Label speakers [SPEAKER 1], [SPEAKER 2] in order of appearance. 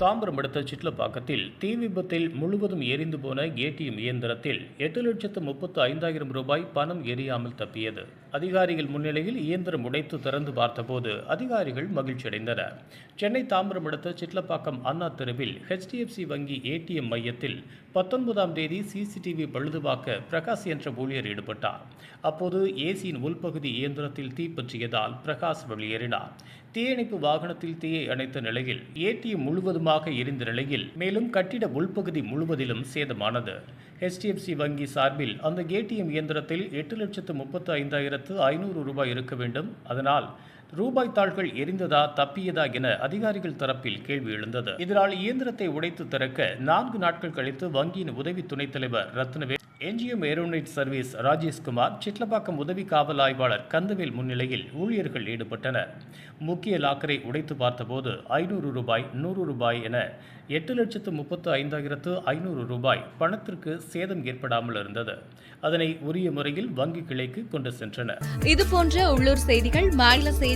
[SPEAKER 1] தாம்பரம் அடுத்த சிட்லப்பாக்கத்தில் தீ விபத்தில் முழுவதும் எரிந்து போன ஏடிஎம் இயந்திரத்தில் எட்டு லட்சத்து முப்பத்து ஐந்தாயிரம் ரூபாய் பணம் எரியாமல் தப்பியது. அதிகாரிகள் முன்னிலையில் இயந்திரம் உடைத்து திறந்து பார்த்தபோது அதிகாரிகள் மகிழ்ச்சியடைந்தனர். சென்னை தாம்பரம் அடுத்த சிட்லப்பாக்கம் அண்ணா தெருவில் ஹெச்டிஎஃப்சி வங்கி ஏடிஎம் மையத்தில் பத்தொன்பதாம் தேதி சிசிடிவி பழுதுபார்க்க பிரகாஷ் என்ற ஊழியர் ஈடுபட்டார். அப்போது ஏசியின் உள்பகுதி இயந்திரத்தில் தீப்பற்றியதால் பிரகாஷ் வெளியேறினார். தீயணைப்பு வாகனத்தில் தீயை அணைத்த நிலையில் ஏடிஎம் முழுவதுமாக எரிந்த நிலையில் மேலும் கட்டிட உள்பகுதி முழுவதிலும் சேதமானது. ஹெச்டிஎஃப்சி வங்கி சார்பில் அந்த ஏடிஎம் இயந்திரத்தில் எட்டு லட்சத்து முப்பத்து ஐந்தாயிரத்து ஐநூறு ரூபாய் இருக்க வேண்டும். அதனால் ரூபாய் தாள்கள் எரிந்ததா தப்பியதா என அதிகாரிகள் தரப்பில் கேள்வி எழுந்தது. இதனால் இயந்திரத்தை உடைத்து திறக்க நான்கு நாட்கள் கழித்து வங்கியின் உதவி துணைத் தலைவர் ரத்னவே என்ஜிஎம் ஏரோனைட் சர்வீஸ் ராஜேஷ்குமார் சிட்லப்பாக்கம் உதவி காவல் ஆய்வாளர் கந்தவேல் முன்னிலையில் ஊழியர்கள் ஈடுபட்டனர். முக்கிய லாக்கரை உடைத்து பார்த்தபோது ஐநூறு ரூபாய் நூறு ரூபாய் என எட்டு லட்சத்து முப்பத்து ஐந்தாயிரத்து ஐநூறு ரூபாய் பணத்திற்கு சேதம் ஏற்படாமல் இருந்தது. அதனை உரிய முறையில் வங்கி கிளைக்கு கொண்டு சென்றனர்.
[SPEAKER 2] இது போன்ற உள்ளூர் செய்திகள் மாநில செய்தி